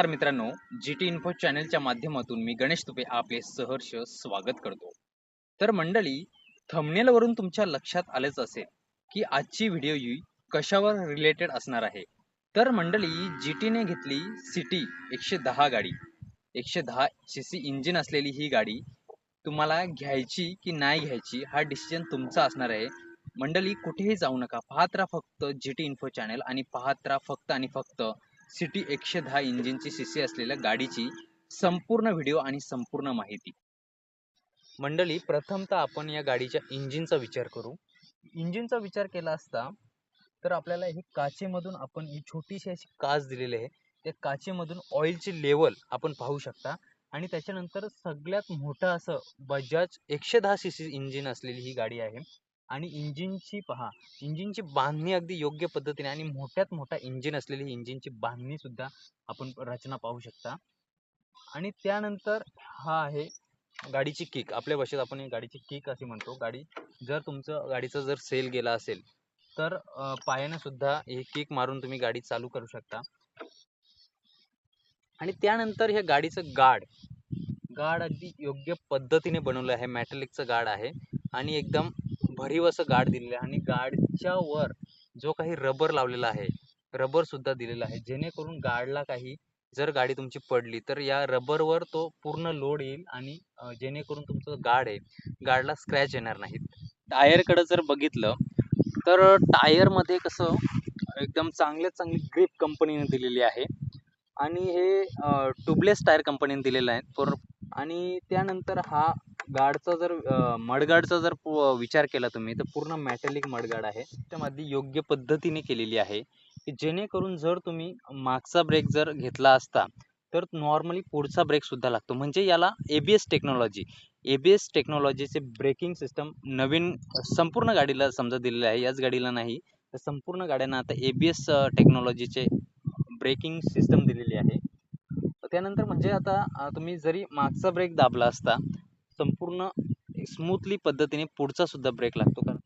नमस्कार मित्रांनो G T info चॅनलच्या माध्यमातून मी गणेश तुपे आपले सहर्ष स्वागत करतो. तर मंडळी थंबनेलवरून तुमच्या लक्षात आलेच असेल की आजची व्हिडिओ ही कशावर रिलेटेड असणार आहे. तर मंडळी जी टीने घेतली सिटी एकशे दहा गाडी. एकशे दहा सी सी इंजिन असलेली ही गाडी तुम्हाला घ्यायची की नाही घ्यायची हा डिसिजन तुमचा असणार आहे. मंडळी कुठेही जाऊ नका. पाहत राहा फक्त जी टी इन्फो चॅनल आणि पाहत राहा फक्त आणि फक्त सिटी एकशे दहा इंजिनची सीसी असलेल्या गाडीची संपूर्ण व्हिडिओ आणि संपूर्ण माहिती. मंडळी प्रथमतः आपण या गाडीच्या इंजिनचा विचार करू. इंजिनचा विचार केला असता तर आपल्याला ही काचेमधून आपण ही छोटीशी अशी काच दिलेली आहे. त्या काचेमधून ऑइलची लेवल आपण पाहू शकता. आणि त्याच्यानंतर सगळ्यात मोठं असं बजाज एकशे दहा सी सी इंजिन असलेली ही गाडी आहे. आणि इंजिनची पहा इंजिनची बांधणी अगदी योग्य पद्धतीने आणि मोठ्यात मोठा इंजिन असलेली इंजिनची बांधणी सुद्धा आपण रचना पाहू शकता. आणि त्यानंतर हा आहे गाडीची किक आपल्या भाषेत आपण गाडीची किक असे म्हणतो. गाडी जर तुमचं गाडीचा जर सेल गेला असेल तर पायाने सुद्धा हे किक मारून तुम्ही गाडी चालू करू शकता. आणि त्यानंतर ह्या गाडीचं गाड गाड अगदी योग्य पद्धतीने बनवलं आहे. मॅटलिकचं गाड आहे. आणि एकदम भरीव असं गाड दिलेलं आहे. आणि गाडच्या वर जो काही रबर लावलेला आहे रबर सुद्धा दिलेला आहे. जेणेकरून गाडला काही जर गाडी तुमची पडली तर या रबरवर तो पूर्ण लोड येईल आणि जेणेकरून तुमचं गाड आहे. गाडला स्क्रॅच येणार नाहीत. टायरकडं जर बघितलं तर टायरमध्ये कसं एकदम चांगल्यात चांगली ग्रीप कंपनीने दिलेली आहे. आणि हे ट्यूबलेस टायर कंपनीने दिलेलं आहे. पर आणि त्यानंतर हा गाडचा जर मडगाडचा जर पु- विचार केला तुम्ही तर पूर्ण मॅटेलिक मडगाड आहे. त्यामध्ये योग्य पद्धतीने केलेली आहे. की जेणेकरून जर तुम्ही मागचा ब्रेक जर घेतला असता तर नॉर्मली पुढचा ब्रेकसुद्धा लागतो. म्हणजे याला A B S technology A B S टेक्नॉलॉजीचे braking system नवीन संपूर्ण गाडीला समजा दिलेले आहे. याच गाडीला नाही तर संपूर्ण गाड्यांना आता ए बी एस टेक्नॉलॉजीचे ब्रेकिंग सिस्टम दिलेली आहे. त्यानंतर म्हणजे आता तुम्ही जरी मागचा ब्रेक दाबला असता संपूर्ण स्मूथली पद्धतीने पुढचा सुद्धा ब्रेक लागतो. कारण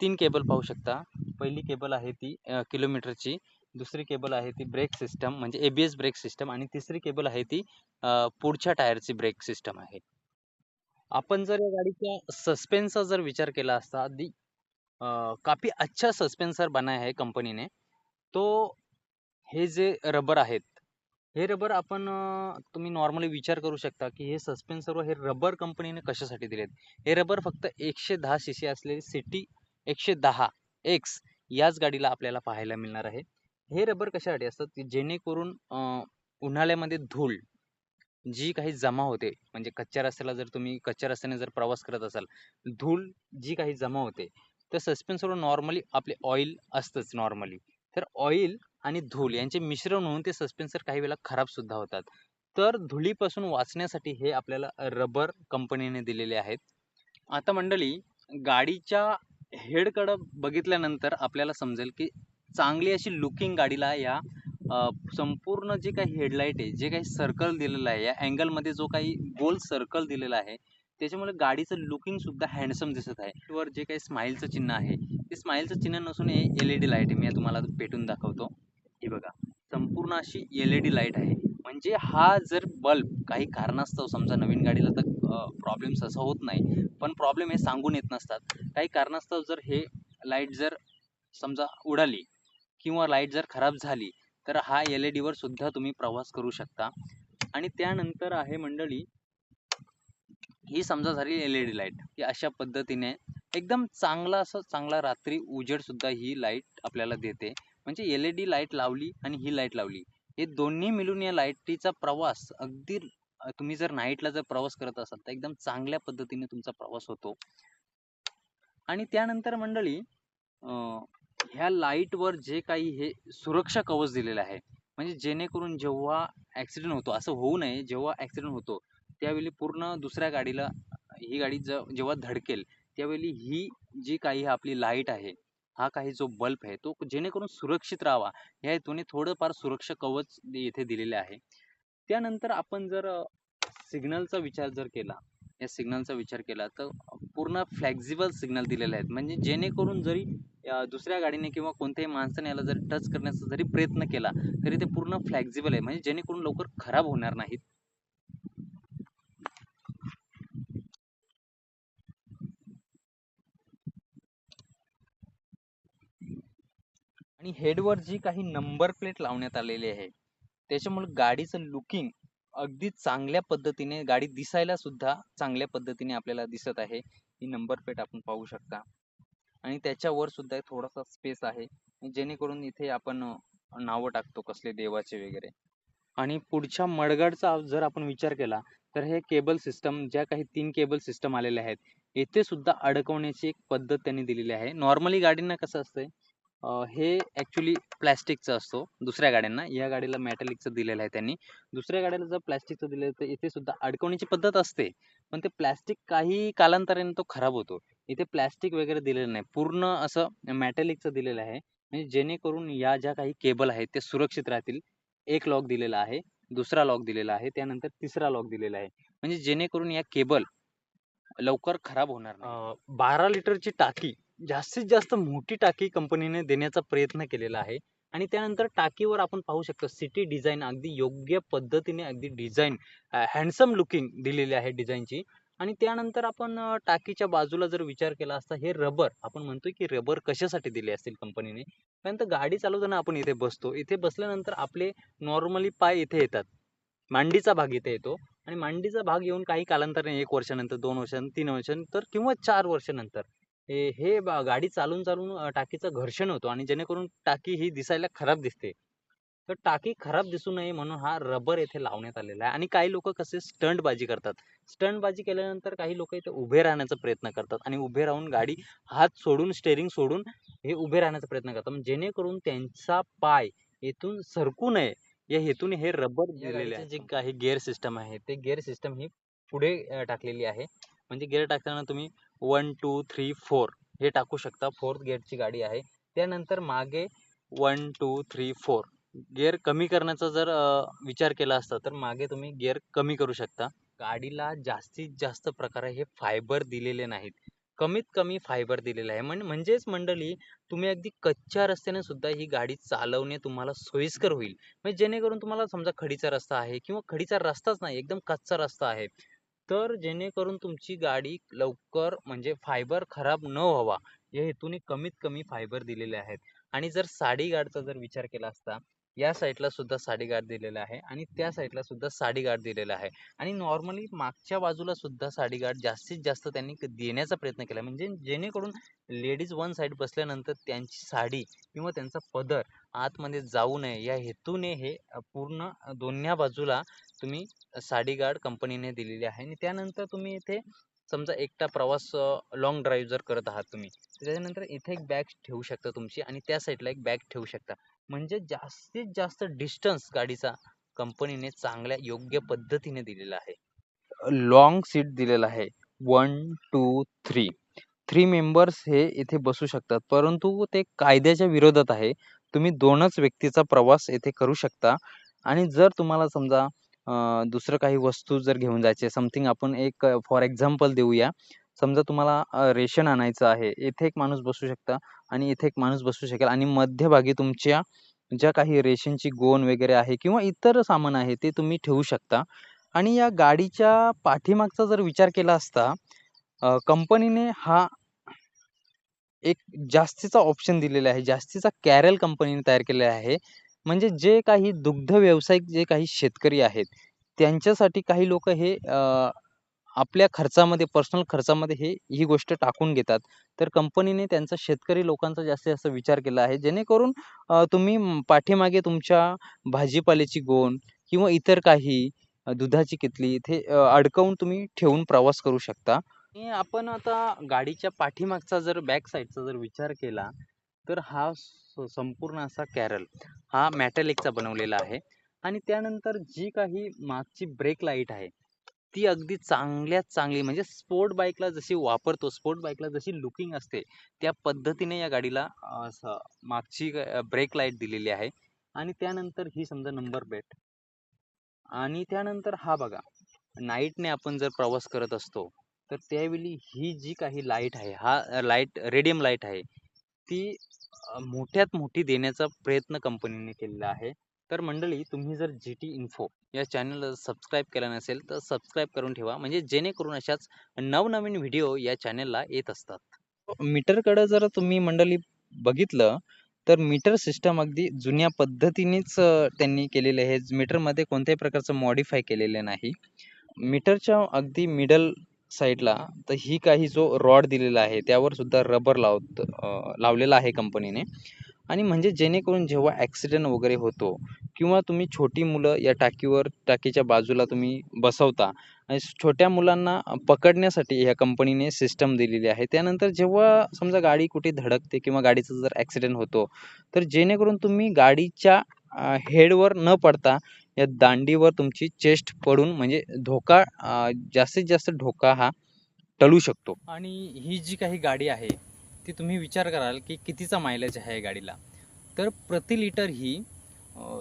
तीन केबल पाहू शकता. पहिली केबल आहे ती किलोमीटरची दुसरी केबल आहे ती ब्रेक सिस्टम म्हणजे A B S brake system आणि तिसरी केबल आहे ती पुढच्या टायरची ब्रेक सिस्टम आहे. आपण जर या गाडीच्या सस्पेन्सचा जर विचार केला असता दी काफी अच्छा सस्पेन्सर बनाया है कंपनीने. तो हे जे रबर आहेत हे रबर आपण तुम्ही नॉर्मली विचार करू शकता की हे सस्पेन्सर हे रबर कंपनीने कशासाठी दिलेत? हे रबर फक्त एकशे दहा सी सी असलेली सिटी एकशे दहा एक्स याच गाडीला आपल्याला पाहायला मिळणार आहे. हे रबर कशासाठी असतात? की जेणेकरून उन्हाळ्यामध्ये धूळ जी काही जमा होते म्हणजे कच्च्या रस्त्याला जर तुम्ही कच्च्या रस्त्याने जर प्रवास करत असाल धूळ जी काही जमा होते तर सस्पेन्सरवर नॉर्मली आपले ऑइल असतंच नॉर्मली तर ऑइल आणि धूळ यांचे मिश्रण होऊन ते सस्पेन्सर काही वेळेला खराब सुद्धा होतात. तर धुळीपासून वाचण्यासाठी हे आपल्याला रबर कंपनीने दिलेले आहेत. आता मंडळी गाडीच्या हेडकडं बघितल्यानंतर आपल्याला समजेल की चांगली अशी लुकिंग गाडीला या संपूर्ण जे काही हेडलाईट आहे जे काही सर्कल दिलेलं आहे या अँगलमध्ये जो काही गोल सर्कल दिलेला आहे त्याच्यामुळे गाडीचं लुकिंग सुद्धा हँडसम दिसत आहे. वर जे काही स्माईलचं चिन्ह आहे ते स्माईलचं चिन्ह नसून हे एल ई डी लाइट आहे. मी तुम्हाला पेटून दाखवतो. हे बघा संपूर्ण अशी एल ई डी लाइट आहे. म्हणजे हा जर बल्ब काही कारणास्तव समजा नवीन गाडीला तर प्रॉब्लेम्स असं होत नाही. पण प्रॉब्लेम हे सांगून येत नसतात. काही कारणास्तव जर हे लाइट जर समजा उडाली किंवा लाइट जर खराब झाली तर हा एल ई डीवर सुद्धा तुम्ही प्रवास करू शकता. आणि त्यानंतर आहे मंडळी ही समजा झाली एल ई डी लाइट ही अशा पद्धतीने एकदम चांगला असं चांगला रात्री उजेड सुद्धा ही लाइट आपल्याला देते. म्हणजे एल ई डी लाइट लावली आणि ही लाइट लावली. हे दोन्ही मिळून या लाईटीचा प्रवास अगदी तुम्ही जर नाईटला जर प्रवास करत असाल तर एकदम चांगल्या पद्धतीने तुमचा प्रवास होतो. आणि त्यानंतर मंडळी ह्या लाईटवर जे काही हे सुरक्षा कवच दिलेलं आहे म्हणजे जेणेकरून जेव्हा ॲक्सिडेंट होतो असं होऊ नये जेव्हा ॲक्सिडेंट होतो त्यावेळी पूर्ण दुसऱ्या गाडीला ही गाडी ज जेव्हा धडकेल त्यावेळी ही जी काही आपली लाइट आहे हा काही जो बल्ब आहे तो जेणेकरून सुरक्षित राहावा. या हेतूने थोडंफार सुरक्षा कवच येथे दिलेले आहे. त्यानंतर आपण जर सिग्नलचा विचार जर केला या सिग्नलचा विचार केला तर पूर्ण फ्लेक्झिबल सिग्नल दिलेले आहेत. म्हणजे जेणेकरून जरी दुसऱ्या गाडीने किंवा कोणत्याही माणसाने याला जरी टच करण्याचा जरी प्रयत्न केला तरी ते पूर्ण फ्लेक्झिबल आहे. म्हणजे जेणेकरून लवकर खराब होणार नाहीत. आणि हेडवर जी काही नंबर प्लेट लावण्यात आलेली आहे त्याच्यामुळे गाडीचं लुकिंग अगदी चांगल्या पद्धतीने गाडी दिसायला सुद्धा चांगल्या पद्धतीने आपल्याला दिसत आहे. ही नंबर प्लेट आपण पाहू शकता. आणि त्याच्यावर सुद्धा थोडासा स्पेस आहे. जेणेकरून इथे आपण नावं टाकतो कसले देवाचे वगैरे. आणि पुढच्या मडगाडचा जर आपण विचार केला तर हे केबल सिस्टम ज्या काही तीन केबल सिस्टम आलेल्या आहेत येथे सुद्धा अडकवण्याची एक पद्धत त्यांनी दिलेली आहे. नॉर्मली गाडींना कसं असतंय हे ॲक्च्युली प्लॅस्टिकचं असतो दुसऱ्या गाड्यांना. या गाडीला मेटॅलिकचं दिलेलं आहे त्यांनी. दुसऱ्या गाड्याला जर प्लॅस्टिकचं दिलं तर इथे सुद्धा अडकवण्याची पद्धत असते. पण ते प्लॅस्टिक काही कालांतराने तो खराब होतो. इथे प्लॅस्टिक वगैरे दिलेलं नाही. पूर्ण असं मेटॅलिकचं दिलेलं आहे. म्हणजे जेणेकरून या ज्या काही केबल आहेत ते सुरक्षित राहतील. एक लॉक दिलेला आहे दुसरा लॉक दिलेला आहे त्यानंतर तिसरा लॉक दिलेला आहे. म्हणजे जेणेकरून या केबल लवकर खराब होणार नाही. बारा लिटरची टाकी जास्तीत जास्त मोठी टाकी कंपनीने देण्याचा प्रयत्न केलेला आहे. आणि त्यानंतर टाकीवर आपण पाहू शकतो सिटी डिझाईन अगदी योग्य पद्धतीने अगदी डिझाईन हँडसम लुकिंग दिलेली आहे डिझाईनची. आणि त्यानंतर आपण टाकीच्या बाजूला जर विचार केला असता हे रबर आपण म्हणतोय की रबर कशासाठी दिले असतील कंपनीने? कारण तर गाडी चालवताना आपण इथे बसतो. इथे बसल्यानंतर आपले नॉर्मली पाय इथे येतात. मांडीचा भाग इथे येतो. आणि मांडीचा भाग येऊन काही कालांतराने एक वर्षानंतर दोन वर्षानंतर तीन वर्षानंतर किंवा चार वर्षानंतर हे हे गाडी चालून चालून टाकीचं घर्षण होतं आणि जेणेकरून टाकी ही दिसायला खराब दिसते. तर टाकी खराब दिसू नये म्हणून हा रबर येथे लावण्यात आलेला आहे आणि काही लोक कसे स्टंट बाजी करतात. स्टंट बाजी केल्यानंतर काही लोक इथे उभे राहण्याचा प्रयत्न करतात आणि उभे राहून गाडी हात सोडून स्टेअरिंग सोडून हे उभे राहण्याचा प्रयत्न करतात. म्हणजे जेणेकरून त्यांचा पाय येथून सरकू नये या हेतूने हे रबर दिलेले आहे. जे काही गिअर सिस्टम आहे ते गिअर सिस्टम ही पुढे टाकलेली आहे. म्हणजे गिअर टाकताना तुम्ही वन टू थ्री फोर हे टाकू शकता. फोर्थ गेअरची गाडी आहे. त्यानंतर मागे one two three four gear कमी करण्याचा जर विचार केला असता तर मागे तुम्ही गेअर कमी करू शकता. गाडीला जास्तीत जास्त प्रकारे हे फायबर दिलेले नाहीत. कमीत कमी फायबर दिलेले आहे. म्हण म्हणजेच मंडळी तुम्ही अगदी कच्च्या रस्त्याने सुद्धा ही गाडी चालवणे तुम्हाला सोयीस्कर होईल. म्हणजे जेणेकरून तुम्हाला समजा खडीचा रस्ता आहे किंवा खडीचा रस्ताच नाही एकदम कच्चा रस्ता आहे. तर जेणेकरून तुमची गाडी लवकर म्हणजे फायबर खराब न व्हावा या हेतूने कमीत कमी फायबर दिलेले आहेत. आणि जर साडी गार्डचा जर विचार केला असता या साईडला सुद्धा साडीगार दिलेला आहे आणि त्या साईडला सुद्धा साडी गार्ड दिलेला आहे. आणि नॉर्मली मागच्या बाजूला सुद्धा साडी गार्ड जास्तीत जास्त त्यांनी देण्याचा प्रयत्न केला. म्हणजे जेणेकरून लेडीज वन साईड बसल्यानंतर त्यांची साडी किंवा त्यांचा पदर आतमध्ये जाऊ नये. या हेतूने हे पूर्ण दोन्ही बाजूला तुम्ही साडी गार्ड कंपनीने दिलेली आहे. आणि त्यानंतर तुम्ही इथे समजा एकटा प्रवास लॉंग ड्राईव्ह जर करत आहात तुम्ही त्याच्यानंतर इथे एक बॅग ठेवू शकता तुमची आणि त्या साईडला एक बॅग ठेवू शकता. म्हणजे जास्तीत जास्त डिस्टन्स गाडीचा कंपनीने चांगल्या योग्य पद्धतीने दिलेला आहे. लॉंग सीट दिलेला आहे. One two three three members हे इथे बसू शकतात. परंतु ते कायद्याच्या विरोधात आहे. तुम्ही दोनच व्यक्तीचा प्रवास येथे करू शकता. आणि जर तुम्हाला समजा दुसरं काही वस्तू जर घेऊन जायचे समथिंग आपण एक फॉर एक्झाम्पल देऊया. समजा तुम्हाला रेशन आणायचं आहे इथे एक माणूस बसू शकता आणि इथे एक माणूस बसू शकेल आणि मध्यभागी तुमच्या ज्या काही रेशनची गोण वगैरे आहे किंवा इतर सामान आहे ते तुम्ही ठेवू शकता. आणि या गाडीच्या पाठीमागचा जर विचार केला असता कंपनीने हा एक जास्तीचा ऑप्शन दिलेला आहे जास्तीचा कॅरल कंपनीने तयार केलेला आहे. म्हणजे जे काही दुग्ध व्यावसायिक जे काही शेतकरी आहेत त्यांच्यासाठी काही लोक हे आपल्या खर्चामध्ये पर्सनल खर्चामध्ये हे ही गोष्ट टाकून घेतात. तर कंपनीने त्यांचा शेतकरी लोकांचा जास्तीत जास्त विचार केला आहे. जेणेकरून तुम्ही पाठीमागे तुमच्या भाजीपाल्याची गोण किंवा इतर काही दुधाची किटली इथे अडकवून तुम्ही ठेवून प्रवास करू शकता. आपण आता गाडीच्या पाठीमागचा जर बॅक साईडचा जर विचार केला तर हा संपूर्ण असा कॅरल हा मॅटॅलिकचा बनवलेला आहे. आणि त्यानंतर जी काही मागची ब्रेक लाइट आहे ती अगदी चांगल्यात चांगली म्हणजे स्पोर्ट बाईकला जशी वापरतो स्पोर्ट बाईकला जशी लुकिंग असते त्या पद्धतीने या गाडीला असं मागची ब्रेक लाइट दिलेली आहे. आणि त्यानंतर ही समजा नंबर प्लेट. आणि त्यानंतर हा बघा नाईटने आपण जर प्रवास करत असतो तर त्यावेळी ही जी काही लाइट आहे हा लाइट रेडियम लाइट आहे ती मोठ्यात मोठी देण्याचा प्रयत्न कंपनीने केलेला आहे. तर मंडळी तुम्ही जर जी टी इन्फो या चॅनलला सबस्क्राईब केला नसेल तर सबस्क्राईब करून ठेवा. म्हणजे जेणेकरून अशाच नवनवीन व्हिडिओ या चॅनलला येत असतात. हो, मीटरकडं जर तुम्ही मंडळी बघितलं तर मीटर सिस्टम अगदी जुन्या पद्धतीनेच त्यांनी केलेले आहे. मीटरमध्ये कोणत्याही प्रकारचं मॉडिफाय केलेलं नाही. मीटरच्या अगदी मिडल साईडला तर ही काही जो रॉड दिलेला आहे त्यावर सुद्धा रबर लावत लावलेला आहे कंपनीने आणि म्हणजे जेणेकरून जेव्हा ॲक्सिडेंट वगैरे होतो किंवा तुम्ही छोटी मुलं या टाकीवर टाकीच्या बाजूला तुम्ही बसवता आणि छोट्या मुलांना पकडण्यासाठी ह्या कंपनीने सिस्टम दिलेली आहे. त्यानंतर जेव्हा समजा गाडी कुठे धडकते किंवा गाडीचा जर ॲक्सिडेंट होतो तर जेणेकरून तुम्ही गाडीच्या हेडवर न पडता या दांडीवर तुमची चेस्ट पडून म्हणजे धोका जास्तीत जास्त धोका हा टळू शकतो. आणि ही जी काही गाडी आहे ती तुम्ही विचार कराल की कितीचा मायलेज आहे गाडीला. तर प्रति लिटर ही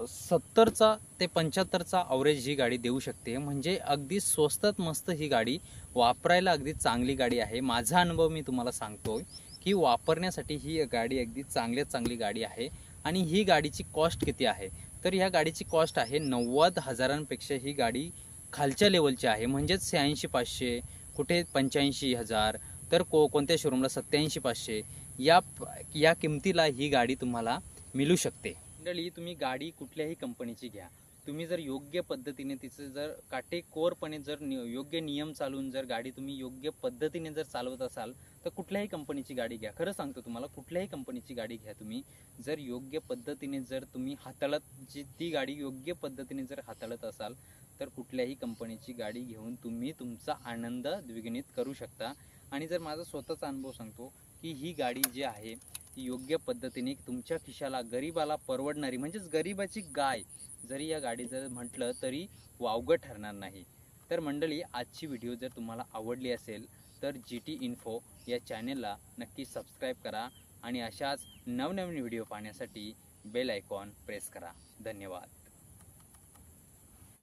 सत्तरचा ते पंच्याहत्तरचा अवरेज ही गाडी देऊ शकते. म्हणजे अगदी स्वस्तात मस्त ही गाडी वापरायला अगदी चांगली गाडी आहे. माझा अनुभव मी तुम्हाला सांगतो की वापरण्यासाठी ही गाडी अगदी चांगल्यात चांगली गाडी आहे. आणि ही गाडीची कॉस्ट किती आहे? तर ह्या गाडीची कॉस्ट आहे नव्वद हजारांपेक्षा ही गाडी खालच्या लेवलची आहे. म्हणजेच शहाऐंशी पाचशे कुठे पंच्याऐंशी हजार तर को कोणत्या शोरूमला सत्याऐंशी पाचशे या या किमतीला ही गाडी तुम्हाला मिळू शकते. मंडळी तुम्ही गाडी कुठल्याही कंपनीची घ्या. तुम्ही जर योग्य पद्धतीने तिचं जर काटेकोरपणे जर नि- योग्य नियम चालून जर गाडी तुम्ही योग्य पद्धतीने जर चालवत असाल तर कुठल्याही कंपनीची गाडी घ्या. खरं सांगतो तुम्हाला कुठल्याही कंपनीची गाडी घ्या तुम्ही. जर योग्य पद्धतीने जर तुम्ही हाताळत जी ती गाडी योग्य पद्धतीने जर हाताळत असाल तर कुठल्याही कंपनीची गाडी घेऊन तुम्ही तुमचा आनंद द्विगुणित करू शकता. आणि जर माझा स्वतःचा अनुभव सांगतो की ही गाडी जी आहे ती योग्य पद्धतीने तुमच्या खिशाला गरीबाला परवडणारी म्हणजेच गरिबाची गाय जरी या गाडी जर म्हटलं तरी वावगं ठरणार नाही. तर मंडळी आजची व्हिडिओ जर तुम्हाला आवडली असेल तर जी टी इन्फो या चॅनेलला नक्की सबस्क्राईब करा आणि अशाच नवनवीन व्हिडिओ पाहण्यासाठी बेल आयकॉन प्रेस करा. धन्यवाद.